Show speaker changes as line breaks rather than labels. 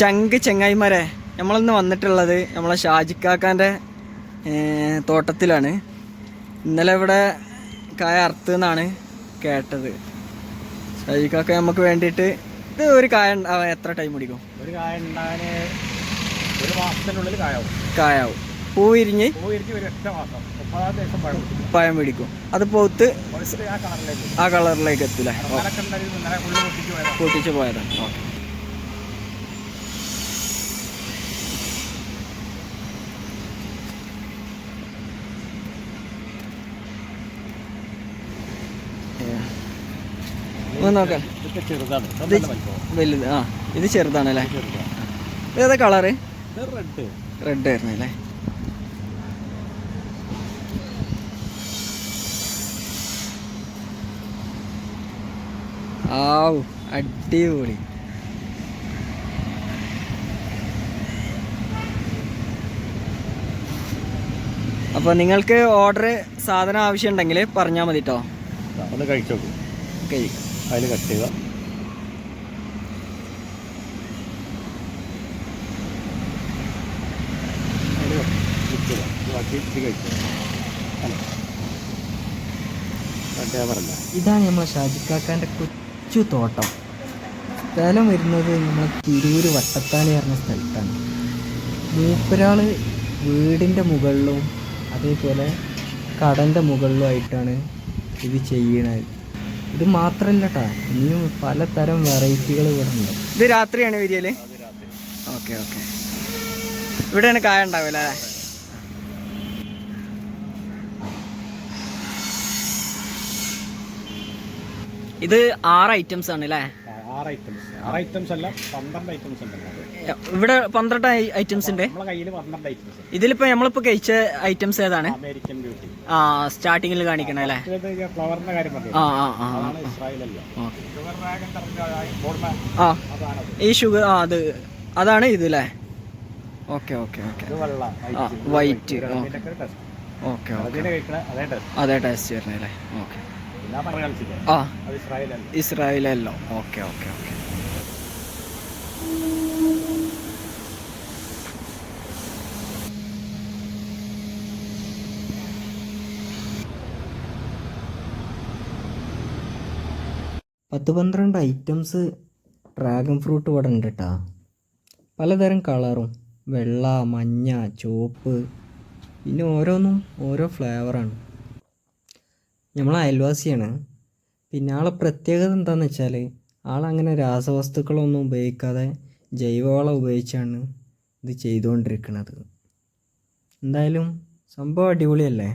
ചങ്ക് ചെങ്ങായിമാരെ നമ്മളിന്ന് വന്നിട്ടുള്ളത് നമ്മളെ ഷാജിക്കാക്കാന്റെ തോട്ടത്തിലാണ്. ഇന്നലെ ഇവിടെ കായ അറുത്ത് എന്നാണ് കേട്ടത്. ഷാജിക്കാക്ക നമുക്ക് വേണ്ടിയിട്ട് ഇത് ഒരു കായ ഉണ്ടാവാൻ എത്ര ടൈം പിടിക്കും?
ഒരു കായ ഉണ്ടാകാൻ ഒരു മാസത്തിനുള്ളിൽ കായാവും.
കായാവും. പൂ വിരിഞ്ഞ്
പഴം പിടിക്കും.
അത് പൂത്ത്
ആ കളറിലേക്ക്.
എത്തില്ലേ?
പൊട്ടിച്ച് പോയതാണ്.
ഓക്കെ. നോക്കാം. വലുത് ആ ഇത് ചെറുതാണല്ലേ?
ചെറുതാണ്
ഏതാ കളറ്?
റെഡ്
റെഡ് ആയിരുന്നു അല്ലേ ആവു അടിപൊളി. അപ്പോൾ നിങ്ങൾക്ക് ഓർഡർ സാധനം ആവശ്യമുണ്ടെങ്കിൽ പറഞ്ഞാൽ മതി കേട്ടോ
ഒന്ന് കഴിച്ചു
കഴിക്കും
അതിൽ കട്ട് ചെയ്യുക. കിട്ടുക ബാക്കി ഇത് കഴിച്ചു പറഞ്ഞ.
ഇതാണ് നമ്മളെ ഷാജിക്കാക്കാന്റെ കൊച്ചു തോട്ടം. സ്ഥലം വരുന്നത് നമ്മളെ തിരൂര് വട്ടത്താലി പറഞ്ഞ സ്ഥലത്താണ്. മൂപ്പരാൾ വീടിന്റെ മുകളിലും അതേപോലെ കടന്റെ മുകളിലും ആയിട്ടാണ് ഇത് ചെയ്യണത്. ഇത് മാത്രല്ല കേട്ടാ ഇനിയും പലതരം വെറൈറ്റികൾ ഇവിടെ ഉണ്ട്. ഇത് രാത്രിയാണ് വരികയല്ലേ ഓക്കെ ഓക്കെ. ഇവിടെയാണ് കായ ഉണ്ടാവില്ല അല്ലേ ഇത് ആറ് ഐറ്റംസ് ആണ് അല്ലേ
ആറ് ഐറ്റംസ് ആറ് ഐറ്റംസ് അല്ല പന്ത്രണ്ട് ഐറ്റംസ് ഉണ്ട്
ഇവിടെ പന്ത്രണ്ട് ഐറ്റംസ് ഉണ്ട്. ഇതിലിപ്പോ നമ്മളിപ്പോ കഴിച്ച ഐറ്റംസ് ഏതാണ്?
അമേരിക്കൻ ബ്യൂട്ടി
ആ സ്റ്റാർട്ടിങ്ങിൽ കാണിക്കണ അല്ലേ
ഫ്ലവറിന്റെ കാര്യം
ആ ആ ആ ആ. ഈ ഷുഗർ ആ അത് അതാണ് ഇത് അല്ലേ okay okay okay.
White
okay okay
അതെ ടെസ്റ്റ്
അല്ലേ ഓക്കെ. ആ. ഇസ്രായേലല്ലോ? Okay okay okay. പത്ത് പന്ത്രണ്ട് ഐറ്റംസ് ഡ്രാഗൺ ഫ്രൂട്ട് ഇവിടെ ഉണ്ട് കേട്ടോ പലതരം കളറും വെള്ള മഞ്ഞ ചുവപ്പ് പിന്നെ ഓരോന്നും ഓരോ ഫ്ലേവറാണ് നമ്മളെ അയൽവാസിയാണ്. പിന്നെ ആളെ പ്രത്യേകത എന്താണെന്ന് വെച്ചാൽ ആളങ്ങനെ രാസവസ്തുക്കളൊന്നും ഉപയോഗിക്കാതെ ജൈവവളം ഉപയോഗിച്ചാണ് ഇത് ചെയ്തുകൊണ്ടിരിക്കുന്നത് എന്തായാലും സംഭവം അടിപൊളിയല്ലേ?